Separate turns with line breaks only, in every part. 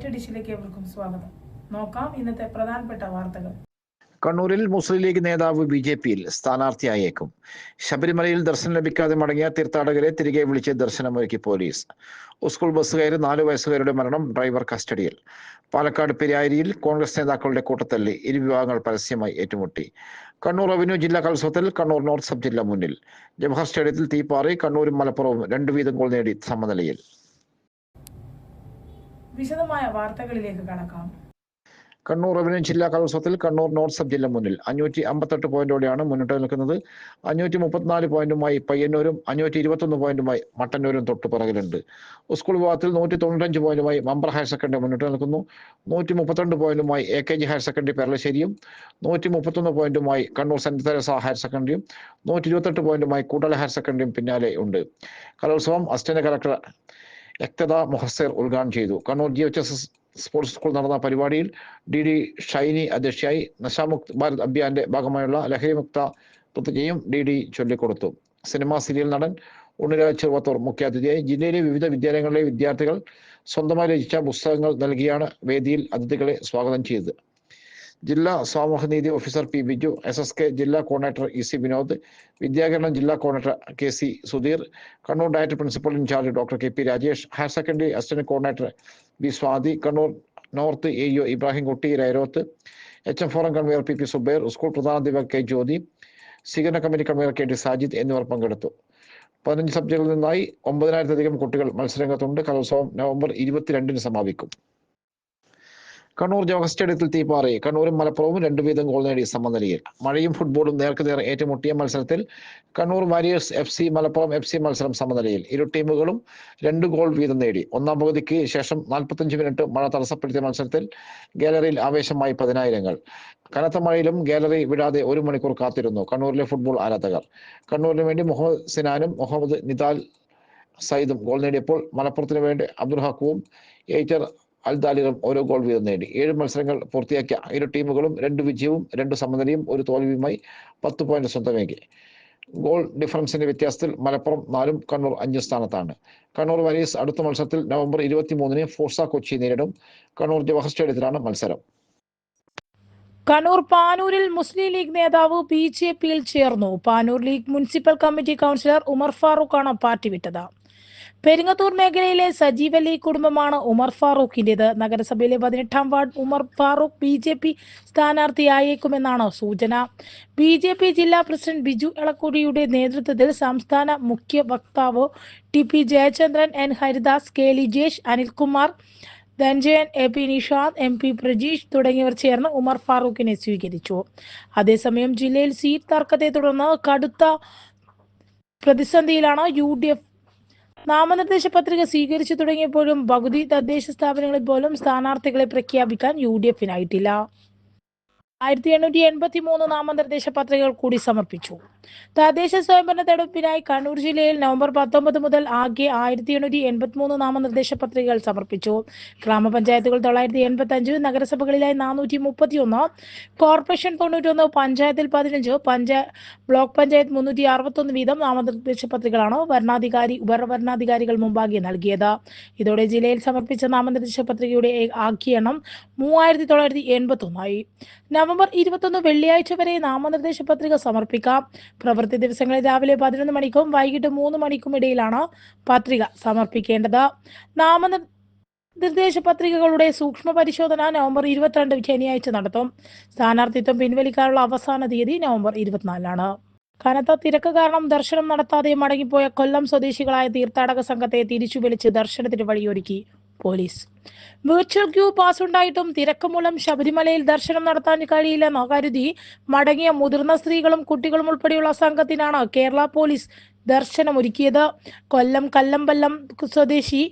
Night ഡിഷിലേക്ക് ഏവർക്കും സ്വാഗതം. നോക്കാം ഇന്നത്തെ പ്രധാനപ്പെട്ട വാർത്തകൾ.
കണ്ണൂരിൽ മുസ്ലിം ലീഗ് നേതാവ് ബി ജെ പിയിൽ സ്ഥാനാർത്ഥിയായേക്കും. ശബരിമലയിൽ ദർശനം ലഭിക്കാതെ മടങ്ങിയ തീർത്ഥാടകരെ തിരികെ വിളിച്ച് ദർശനമൊരുക്കി പോലീസ്. സ്കൂൾ ബസ് കയറി നാലു വയസ്സുകാരുടെ മരണം ഡ്രൈവർ കസ്റ്റഡിയിൽ. പാലക്കാട് പെരിയാരിയിൽ കോൺഗ്രസ് നേതാക്കളുടെ കൂട്ടത്തല്ലി ഇരു വിഭാഗങ്ങൾ പരസ്യമായി ഏറ്റുമുട്ടി. കണ്ണൂർ റവന്യൂ ജില്ലാ കലോത്സവത്തിൽ കണ്ണൂർ നോർത്ത് സബ് ജില്ല മുന്നിൽ. ജവഹർ സ്റ്റേഡിയത്തിൽ തീപ്പാറി കണ്ണൂരും മലപ്പുറവും രണ്ടു വീതം ഗോൾ നേടി സമനിലയിൽ.
വിശദമായ വാർത്തകളിലേക്ക് കടക്കാം.
കണ്ണൂർ റവന്യൂ ജില്ലാ കലോത്സവത്തിൽ കണ്ണൂർ നോർത്ത് സബ് ജില്ല മുന്നിൽ അഞ്ഞൂറ്റി അമ്പത്തെട്ട് പോയിന്റോടെയാണ് മുന്നിട്ട് നിൽക്കുന്നത്. അഞ്ഞൂറ്റി മുപ്പത്തിനാല് പോയിന്റുമായി പയ്യന്നൂരും അഞ്ഞൂറ്റി ഇരുപത്തൊന്ന് പോയിന്റുമായി മട്ടന്നൂരും തൊട്ടുപിറകിലുണ്ട് സ്കൂൾ വിഭാഗത്തിൽ നൂറ്റി തൊണ്ണൂറ്റഞ്ച് പോയിന്റുമായി മമ്പ്ര ഹയർ സെക്കൻഡറി മുന്നിട്ട് നിൽക്കുന്നു. നൂറ്റി മുപ്പത്തിരണ്ട് പോയിന്റുമായി A K G higher secondary പെരളശ്ശേരിയും നൂറ്റി മുപ്പത്തൊന്ന് പോയിന്റുമായി കണ്ണൂർ സെന്റ് തെരസ ഹയർ സെക്കൻഡറിയും നൂറ്റി ഇരുപത്തെട്ട് പോയിന്റുമായി കൂടല ഹയർ സെക്കൻഡറിയും പിന്നാലെ ഉണ്ട്. കലോത്സവം അസിസ്റ്റന്റ് കലക്ടർ എക്തദ മൊഹസേർ ഉദ്ഘാടനം ചെയ്തു. Kannur G H S S sports school നടന്ന പരിപാടിയിൽ ഡി ഡി ഷൈനി അധ്യക്ഷയായി നശാമുക്ത് ഭാരത് അഭിയാന്റെ ഭാഗമായുള്ള ലഹരിമുക്ത പ്രതിജ്ഞയും ഡി ഡി ചൊല്ലിക്കൊടുത്തു. സിനിമാ സീരിയൽ നടൻ ഉണ്ണിരാജ് ചെറുവത്തൂർ മുഖ്യാതിഥിയായി ജില്ലയിലെ വിവിധ വിദ്യാലയങ്ങളിലെ വിദ്യാർത്ഥികൾ സ്വന്തമായി രചിച്ച പുസ്തകങ്ങൾ നൽകിയാണ് വേദിയിൽ അതിഥികളെ സ്വാഗതം ചെയ്തത്. ജില്ലാ സാമൂഹ്യനീതി officer P Biju S S K ജില്ലാ കോർഡിനേറ്റർ ഇ സി വിനോദ് വിദ്യാകരണം ജില്ലാ coordinator K C Sudheer Kannur director principal in charge doctor K P Rajesh higher secondary assistant coordinator B Swathi Kannur north A U Ibrahim Kutty Rairoth H M forum convenor P P Subair school പ്രധാനാധ്യാപകർ K Jyothi സ്വീകരണ committee convenor K T Sajid എന്നിവർ പങ്കെടുത്തു. പതിനഞ്ച് സബ്ജക്റ്റുകളിൽ നിന്നായി ഒമ്പതിനായിരത്തിലധികം കുട്ടികൾ മത്സരരംഗത്തുണ്ട്. കലോത്സവം November ഇരുപത്തിരണ്ടിന് സമാപിക്കും. കണ്ണൂർ ജവഹർ സ്റ്റേഡിയത്തിൽ തീപ്പാറി കണ്ണൂരും മലപ്പുറവും രണ്ടു വീതം ഗോൾ നേടി സമനിലയിൽ മഴയും ഫുട്ബോളും നേർക്കുനേർ ഏറ്റുമുട്ടിയ മത്സരത്തിൽ Kannur warriors F C Malappuram F C മത്സരം സമനിലയിൽ ഇരു ടീമുകളും രണ്ട് ഗോൾ വീതം നേടി. ഒന്നാം പകുതിക്ക് ശേഷം നാൽപ്പത്തഞ്ച് മിനിറ്റ് മഴ തടസ്സപ്പെടുത്തിയ മത്സരത്തിൽ ഗാലറിയിൽ ആവേശമായി പതിനായിരങ്ങൾ. കനത്ത മഴയിലും ഗാലറി വിടാതെ ഒരു മണിക്കൂർ കാത്തിരുന്നു കണ്ണൂരിലെ ഫുട്ബോൾ ആരാധകർ. കണ്ണൂരിന് വേണ്ടി മുഹമ്മദ് സിനാനും മുഹമ്മദ് നിദാൽ സയ്യിദും ഗോൾ നേടിയപ്പോൾ മലപ്പുറത്തിന് വേണ്ടി അബ്ദുൽ ഹക്കുവും അൽദാലിലും ഓരോ ഗോൾ വീതം നേടി. ഏഴ് മത്സരങ്ങൾ പൂർത്തിയാക്കിയ ഇരു ടീമുകളും രണ്ട് വിജയവും രണ്ട് സമനിലയും ഒരു തോൽവിയുമായി പത്ത് പോയിന്റ് സ്വന്തമാക്കി. ഗോൾ ഡിഫറൻസിന്റെ വ്യത്യാസത്തിൽ മലപ്പുറം നാലും കണ്ണൂർ അഞ്ച് സ്ഥാനത്താണ്. കണ്ണൂർ വരീസ് അടുത്ത മത്സരത്തിൽ നവംബർ ഇരുപത്തി മൂന്നിന് ഫോർസ കൊച്ചി നേരിടും. കണ്ണൂർ ജവഹർ സ്റ്റേഡിയത്തിലാണ് മത്സരം.
കണ്ണൂർ പാനൂരിൽ മുസ്ലിം ലീഗ് നേതാവ് ബി ജെ പിയിൽ ചേർന്നു. Panoor League municipal committee councillor Umar ഫാറൂഖാണ് party വിട്ടത്. പെരിങ്ങത്തൂർ മേഖലയിലെ സജീവ അലി കുടുംബമാണ് ഉമർ ഫാറൂഖിന്റേത്. നഗരസഭയിലെ പതിനെട്ടാം ward Umar Farooq B J P സ്ഥാനാർത്ഥിയായേക്കുമെന്നാണ് സൂചന. ബി ജെ പി ജില്ലാ പ്രസിഡന്റ് ബിജു എളക്കുടിയുടെ നേതൃത്വത്തിൽ സംസ്ഥാന മുഖ്യ വക്താവ് T P Jayachandran N Haridas K Lijesh Anilkumar Dhanajayan A P Nishad M P Prajeesh തുടങ്ങിയവർ ചേർന്ന് ഉമർ ഫാറൂഖിനെ സ്വീകരിച്ചു. അതേസമയം ജില്ലയിൽ സീറ്റ് തർക്കത്തെ തുടർന്ന് കടുത്ത പ്രതിസന്ധിയിലാണ് യു ഡി എഫ് നാമനിർദ്ദേശ പത്രിക സ്വീകരിച്ചു തുടങ്ങിയപ്പോഴും പകുതി തദ്ദേശ സ്ഥാപനങ്ങളിൽ പോലും സ്ഥാനാർത്ഥികളെ പ്രഖ്യാപിക്കാൻ യു ഡി എഫിനായിട്ടില്ല ആയിരത്തി എണ്ണൂറ്റി എൺപത്തി മൂന്ന് നാമനിർദ്ദേശ പത്രികകൾ കൂടി സമർപ്പിച്ചു. തദ്ദേശ സ്വയംഭരണ തെരഞ്ഞെടുപ്പിനായി കണ്ണൂർ ജില്ലയിൽ നവംബർ പത്തൊമ്പത് മുതൽ ആകെ ആയിരത്തി എണ്ണൂറ്റി എൺപത്തി മൂന്ന് നാമനിർദ്ദേശ പത്രികകൾ സമർപ്പിച്ചു. ഗ്രാമപഞ്ചായത്തുകൾ തൊള്ളായിരത്തി എൺപത്തി അഞ്ച് നഗരസഭകളിലായി നാനൂറ്റി മുപ്പത്തി ഒന്ന് കോർപ്പറേഷൻ തൊണ്ണൂറ്റൊന്ന് പഞ്ചായത്തിൽ പതിനഞ്ച് പഞ്ചായ ബ്ലോക്ക് പഞ്ചായത്ത് മുന്നൂറ്റി അറുപത്തൊന്ന് വീതം നാമനിർദ്ദേശ പത്രികകളാണ് ഭരണാധികാരി ഉപഭരണാധികാരികൾ മുമ്പാകെ നൽകിയത്. ഇതോടെ ജില്ലയിൽ സമർപ്പിച്ച നാമനിർദ്ദേശ പത്രികയുടെ ഏ- ആകെ എണ്ണം മൂവായിരത്തി തൊള്ളായിരത്തി എൺപത്തി ഒന്നായി നവംബർ ഇരുപത്തൊന്ന് വെള്ളിയാഴ്ച വരെ നാമനിർദ്ദേശ പത്രിക സമർപ്പിക്കാം. പ്രവൃത്തി ദിവസങ്ങളിൽ രാവിലെ പതിനൊന്ന് മണിക്കും വൈകിട്ട് മൂന്ന് മണിക്കും ഇടയിലാണ് പത്രിക സമർപ്പിക്കേണ്ടത്. നാമന നിർദ്ദേശ പത്രികകളുടെ സൂക്ഷ്മ പരിശോധന നവംബർ ഇരുപത്തിരണ്ട് ശനിയാഴ്ച നടത്തും. സ്ഥാനാർത്ഥിത്വം പിൻവലിക്കാനുള്ള അവസാന തീയതി നവംബർ ഇരുപത്തിനാലിനാണ് കനത്ത തിരക്ക് കാരണം ദർശനം നടത്താതെ മടങ്ങിപ്പോയ കൊല്ലം സ്വദേശികളായ തീർത്ഥാടക സംഘത്തെ തിരിച്ചു വിളിച്ച് ദർശനത്തിന് വഴിയൊരുക്കി. പോലീസ്. വിർച്വൽ ക്യൂ പാസ് ഉണ്ടായിട്ടും തിരക്ക് മൂലം ശബരിമലയിൽ ദർശനം നടത്താൻ കഴിയില്ലെന്ന് കരുതി മടങ്ങിയ മുതിർന്ന സ്ത്രീകളും കുട്ടികളും ഉൾപ്പെടെയുള്ള സംഘത്തിനാണ് കേരള പോലീസ് ദർശനമൊരുക്കിയത്. കൊല്ലം കല്ലമ്പല്ലം സ്വദേശി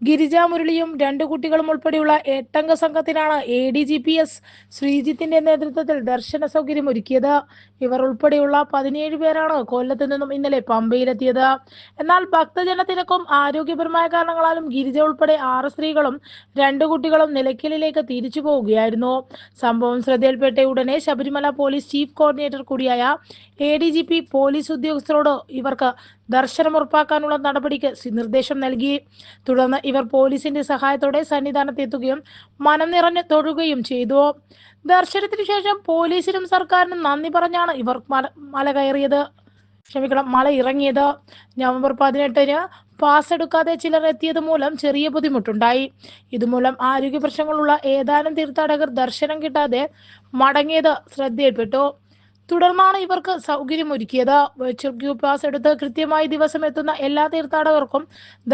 ഗിരിജ മുരളിയും രണ്ടു കുട്ടികളും ഉൾപ്പെടെയുള്ള എട്ടംഗ സംഘത്തിനാണ് A D G P S ശ്രീജിത്തിന്റെ നേതൃത്വത്തിൽ ദർശന സൗകര്യം ഒരുക്കിയത്. ഇവർ ഉൾപ്പെടെയുള്ള പതിനേഴ് പേരാണ് കൊല്ലത്ത് നിന്നും ഇന്നലെ പമ്പയിലെത്തിയത്. എന്നാൽ ഭക്തജന തിരക്കും ആരോഗ്യപരമായ കാരണങ്ങളാലും ഗിരിജ ഉൾപ്പെടെ ആറ് സ്ത്രീകളും രണ്ടു കുട്ടികളും നിലയ്ക്കലിലേക്ക് തിരിച്ചു പോവുകയായിരുന്നു. സംഭവം ശ്രദ്ധയിൽപ്പെട്ട ഉടനെ ശബരിമല പോലീസ് ചീഫ് കോർഡിനേറ്റർ കൂടിയായ A D G P police ഉദ്യോഗസ്ഥരോട് ഇവർക്ക് ദർശനം ഉറപ്പാക്കാനുള്ള നടപടിക്ക് നിർദ്ദേശം നൽകി. തുടർന്ന് ഇവർ പോലീസിന്റെ സഹായത്തോടെ സന്നിധാനത്തെത്തുകയും മനം നിറഞ്ഞ് തൊഴുകയും ചെയ്തു. ദർശനത്തിന് ശേഷം പോലീസിനും സർക്കാരിനും നന്ദി പറഞ്ഞാണ് ഇവർ മല മല കയറിയത്. ക്ഷമിക്കണം മല ഇറങ്ങിയത്. നവംബർ പതിനെട്ടിന് പാസ് എടുക്കാതെ ചിലർ എത്തിയത് മൂലം ചെറിയ ബുദ്ധിമുട്ടുണ്ടായി. ഇതുമൂലം ആരോഗ്യ പ്രശ്നങ്ങളുള്ള ഏതാനും തീർത്ഥാടകർ ദർശനം കിട്ടാതെ മടങ്ങിയത് ശ്രദ്ധയിൽപ്പെട്ടു. തുടർന്നാണ് ഇവർക്ക് സൗകര്യമൊരുക്കിയത്. വെർച്വൽ പാസ് എടുത്ത് കൃത്യമായി ദിവസം എത്തുന്ന എല്ലാ തീർത്ഥാടകർക്കും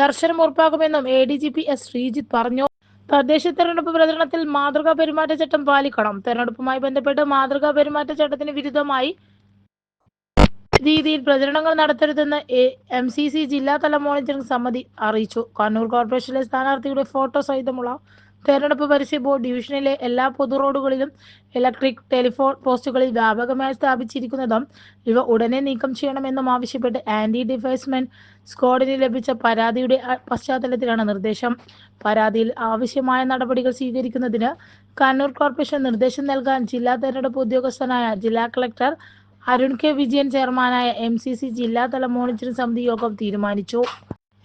ദർശനം ഉറപ്പാക്കുമെന്നും A D G P S Sreejith പറഞ്ഞു. തദ്ദേശ തെരഞ്ഞെടുപ്പ് പ്രചരണത്തിൽ മാതൃകാ പെരുമാറ്റച്ചട്ടം പാലിക്കണം. തെരഞ്ഞെടുപ്പുമായി ബന്ധപ്പെട്ട് മാതൃകാ പെരുമാറ്റച്ചട്ടത്തിന് വിരുദ്ധമായി രീതിയിൽ പ്രചരണങ്ങൾ നടത്തരുതെന്ന് എം സി സി ജില്ലാതല മോണിറ്ററിംഗ് സമിതി അറിയിച്ചു. കണ്ണൂർ കോർപ്പറേഷനിലെ സ്ഥാനാർത്ഥിയുടെ ഫോട്ടോ സഹിതമുള്ള തെരഞ്ഞെടുപ്പ് പരസ്യ ബോർഡ് ഡിവിഷനിലെ എല്ലാ പൊതു റോഡുകളിലും ഇലക്ട്രിക് ടെലിഫോൺ പോസ്റ്റുകളിൽ വ്യാപകമായി സ്ഥാപിച്ചിരിക്കുന്നതും ഇവ ഉടനെ നീക്കം ചെയ്യണമെന്നും ആവശ്യപ്പെട്ട് ആന്റി ഡിഫേഴ്സ്മെന്റ് സ്ക്വാഡിന് ലഭിച്ച പരാതിയുടെ പശ്ചാത്തലത്തിലാണ് നിർദ്ദേശം. പരാതിയിൽ ആവശ്യമായ നടപടികൾ സ്വീകരിക്കുന്നതിന് കണ്ണൂർ കോർപ്പറേഷൻ നിർദ്ദേശം നൽകാൻ ജില്ലാ തെരഞ്ഞെടുപ്പ് ഉദ്യോഗസ്ഥനായ ജില്ലാ കളക്ടർ അരുൺ കെ വിജയൻ ചെയർമാനായ എം സി സി ജില്ലാതല മോണിറ്ററിംഗ് സമിതി യോഗം തീരുമാനിച്ചു.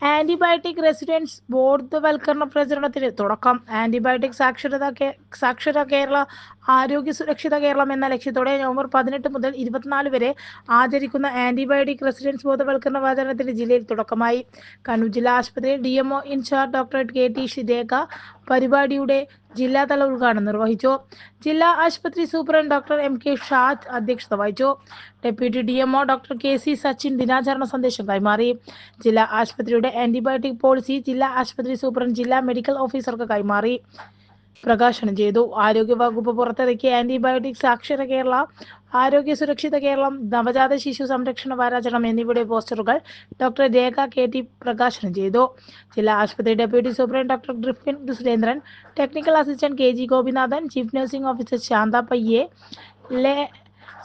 ആന്റിബയോട്ടിക് റെസിഡൻസ് ബോധവൽക്കരണ പ്രചരണത്തിന് തുടക്കം. ആന്റിബയോട്ടിക് സാക്ഷരത സാക്ഷര കേരള ആരോഗ്യ സുരക്ഷിത കേരളം എന്ന ലക്ഷ്യത്തോടെ നവംബർ പതിനെട്ട് മുതൽ ഇരുപത്തിനാല് വരെ ആചരിക്കുന്ന ആന്റിബയോട്ടിക് റെസിഡൻസ് ബോധവൽക്കരണ പ്രചരണത്തിന് ജില്ലയിൽ തുടക്കമായി. കണ്ണൂർ ജില്ലാ ആശുപത്രി D MO in charge doctor K T Shirekha പരിപാടിയുടെ ജില്ലാതല ഉദ്ഘാടനം നിർവഹിച്ചു. ജില്ലാ ആശുപത്രി superintendent doctor M K Shaj അധ്യക്ഷത വഹിച്ചു. Deputy D MO doctor K C Sachin ദിനാചരണ സന്ദേശം കൈമാറി. ജില്ലാ ആശുപത്രിയുടെ ആന്റിബയോട്ടിക് പോളിസി ജില്ലാ ആശുപത്രി സൂപ്രണ്ട് ജില്ലാ മെഡിക്കൽ ഓഫീസർക്ക് കൈമാറി. പ്രകാശനം ചെയ്തു. ആരോഗ്യവകുപ്പ് പുറത്തിറക്കിയ ആന്റിബയോട്ടിക്സ് സാക്ഷര കേരള ആരോഗ്യ സുരക്ഷിത കേരളം നവജാത ശിശു സംരക്ഷണ വാരാചരണം എന്നിവയുടെ പോസ്റ്ററുകൾ ഡോക്ടർ രേഖ കെ ടി പ്രകാശനം ചെയ്തു. ജില്ലാ ആശുപത്രി deputy superintendent doctor Griffin Surendran technical assistant K G Gopinathan chief nursing officer Shantha പയ്യെ ലേ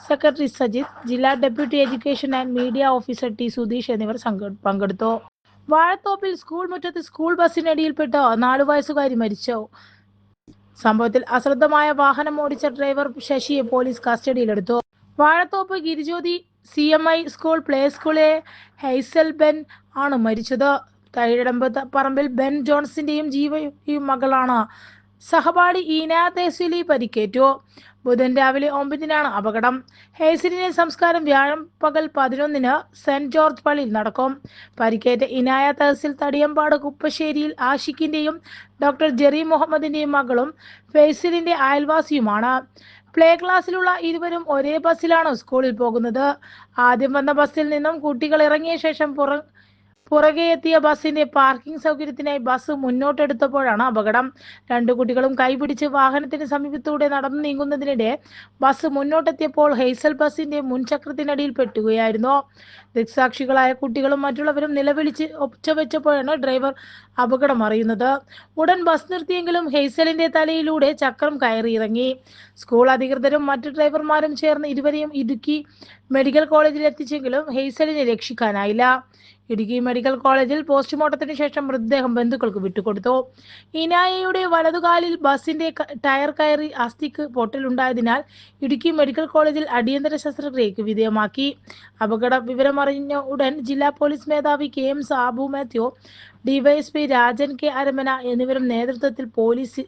സെക്രട്ടറി സജിത് ജില്ലാ deputy education and media officer T Sudheesh എന്നിവർ പങ്കെടുത്തു. വാഴത്തോപ്പിൽ സ്കൂൾ മുറ്റത്ത് സ്കൂൾ ബസ്സിനടിയിൽപ്പെട്ട് നാലു വയസ്സുകാരി മരിച്ചു. സംഭവത്തിൽ അശ്രദ്ധമായ വാഹനം ഓടിച്ച ഡ്രൈവർ ശശിയെ പോലീസ് കസ്റ്റഡിയിലെടുത്തു. Vazhathope Girijyothi C M I school play സ്കൂളിലെ ഹൈസൽ ബെൻ ആണ് മരിച്ചത്. തൈരടമ്പ പറമ്പിൽ ബെൻ ജോൺസിന്റെയും ജീവയും മകളാണ് സഹപാഠി ഈന തേസിലി പരിക്കേറ്റു. ബുധൻ രാവിലെ ഒമ്പതിനാണ് അപകടം. ഹേസിലിനെ സംസ്കാരം വ്യാഴം പകൽ പതിനൊന്നിന് സെന്റ് ജോർജ് പള്ളിയിൽ നടക്കും. പരിക്കേറ്റ ഇനായ തഹസിൽ തടിയമ്പാട് കുപ്പശ്ശേരിയിൽ ആഷിഖിന്റെയും ഡോക്ടർ ജെറി മുഹമ്മദിന്റെയും മകളും ഫേസിലിന്റെ അയൽവാസിയുമാണ്. പ്ലേ ക്ലാസ്സിലുള്ള ഇരുവരും ഒരേ ബസ്സിലാണ് സ്കൂളിൽ പോകുന്നത്. ആദ്യം വന്ന ബസ്സിൽ നിന്നും കുട്ടികൾ ഇറങ്ങിയ ശേഷം പുറ പുറകെ എത്തിയ ബസിന്റെ പാർക്കിംഗ് സൗകര്യത്തിനായി ബസ് മുന്നോട്ടെടുത്തപ്പോഴാണ് അപകടം. രണ്ടു കുട്ടികളും കൈപിടിച്ച് വാഹനത്തിന് സമീപത്തൂടെ നടന്നു നീങ്ങുന്നതിനിടെ ബസ് മുന്നോട്ടെത്തിയപ്പോൾ ഹെയ്സൽ ബസിന്റെ മുൻചക്രത്തിനടിയിൽ പെട്ടുകയായിരുന്നു. ദൃക്സാക്ഷികളായ കുട്ടികളും മറ്റുള്ളവരും നിലവിളിച്ച് ഒച്ചവെച്ചപ്പോഴാണ് ഡ്രൈവർ അപകടം അറിയുന്നത്. ഉടൻ ബസ് നിർത്തിയെങ്കിലും ഹെയ്സലിന്റെ തലയിലൂടെ ചക്രം കയറിയിറങ്ങി. സ്കൂൾ അധികൃതരും മറ്റു ഡ്രൈവർമാരും ചേർന്ന് ഇരുവരെയും ഇടുക്കി മെഡിക്കൽ കോളേജിൽ എത്തിച്ചെങ്കിലും ഹെയ്സലിനെ രക്ഷിക്കാനായില്ല ഇടുക്കി മെഡിക്കൽ കോളേജിൽ പോസ്റ്റ്മോർട്ടത്തിന് ശേഷം മൃതദേഹം ബന്ധുക്കൾക്ക് വിട്ടുകൊടുത്തു. ഇനായയുടെ വലതുകാലിൽ ബസിന്റെ ടയർ കയറി അസ്ഥിക്ക് പൊട്ടലുണ്ടായതിനാൽ ഇടുക്കി മെഡിക്കൽ കോളേജിൽ അടിയന്തര ശസ്ത്രക്രിയക്ക് വിധേയമാക്കി. അപകട വിവരമറിഞ്ഞ ഉടൻ ജില്ലാ പോലീസ് മേധാവി K M Sabu Mathew DYSP Rajan K Aramana എന്നിവരും നേതൃത്വത്തിൽ പോലീസ്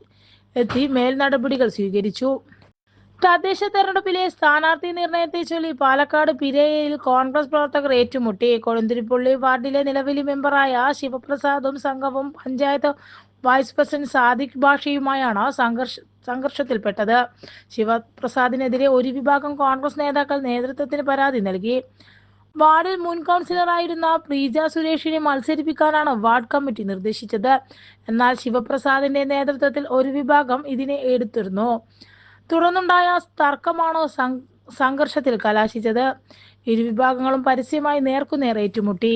എത്തി മേൽനടപടികൾ സ്വീകരിച്ചു. തദ്ദേശ തെരഞ്ഞെടുപ്പിലെ സ്ഥാനാർത്ഥി നിർണയത്തെ ചൊല്ലി പാലക്കാട് പിരയയിൽ കോൺഗ്രസ് പ്രവർത്തകർ ഏറ്റുമുട്ടി. കൊഴുന്തിരിപ്പള്ളി വാർഡിലെ നിലവിലെ മെമ്പറായ ശിവപ്രസാദും സംഘവും പഞ്ചായത്ത് വൈസ് പ്രസിഡന്റ് സാദിഖ് ഭാഷയുമായാണ് സംഘർഷ സംഘർഷത്തിൽപ്പെട്ടത്. ശിവപ്രസാദിനെതിരെ ഒരു വിഭാഗം കോൺഗ്രസ് നേതാക്കൾ നേതൃത്വത്തിന് പരാതി നൽകി. വാർഡിൽ മുൻ കൗൺസിലറായിരുന്ന പ്രീജ സുരേഷിനെ മത്സരിപ്പിക്കാനാണ് വാർഡ് കമ്മിറ്റി നിർദ്ദേശിച്ചത്. എന്നാൽ ശിവപ്രസാദിന്റെ നേതൃത്വത്തിൽ ഒരു വിഭാഗം ഇതിനെ എടുത്തിരുന്നു. തുടർന്നുണ്ടായ തർക്കമാണോ സംഘർഷത്തിൽ കലാശിച്ചത്? ഇരുവിഭാഗങ്ങളും പരസ്യമായി നേർക്കുനേർ ഏറ്റുമുട്ടി.